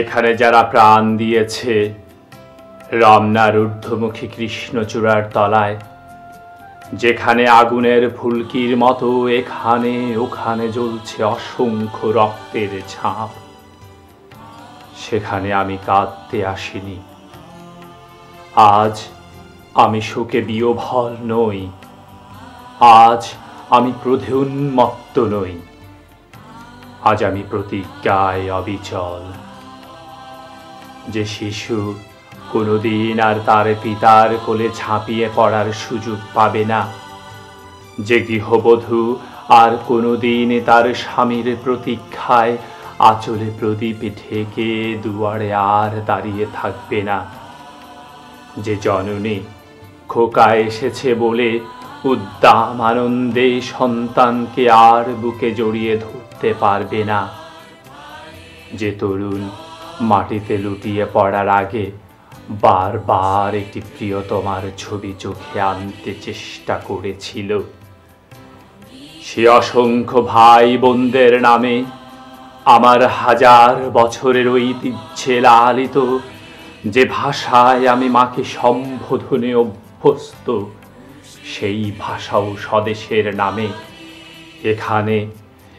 এখানে যারা প্রাণ দিয়েছে রমনার ঊর্ধ্বমুখী কৃষ্ণচূড়ার তলায়, যেখানে আগুনের ফুলকির মতো এখানে ওখানে জ্বলছে অসংখ্য রক্তের ছাপ, সেখানে আমি কাঁদতে আসিনি। আজ আমি শোকে বিয়োভল নই। আজ আমি ক্রোধে উন্মত্ত নই। আজ আমি প্রতিজ্ঞায় অবিচল। যে শিশু কোনোদিন আর তার পিতার কোলে ঝাঁপিয়ে পড়ার সুযোগ পাবে না। যে গৃহবধূ আর কোনোদিন তার স্বামীর প্রতীক্ষায় আঁচলে প্রদীপে ঠেকে দুয়ারে আর দাঁড়িয়ে থাকবে না। যে জননী খোকা এসেছে বলে উদ্দাম আনন্দে সন্তানকে আর বুকে জড়িয়ে ধরতে পারবে না। যে তরুণ মাটিতে লুটিয়ে পড়ার আগে বারবার একটি প্রিয়তমার ছবি চোখে আনতে চেষ্টা করেছিল। সে অসংখ্য ভাই বোনদের নামে আমার হাজার বছরের ঐতিহ্যে লালিত, যে ভাষায় আমি মাকে সম্বোধনে অভ্যস্ত, সেই ভাষাও স্বদেশের নামে। এখানে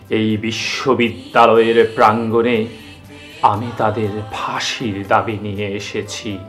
এই বিশ্ববিদ্যালয়ের প্রাঙ্গণে আমি তাদের ফাঁসির দাবি নিয়ে এসেছি।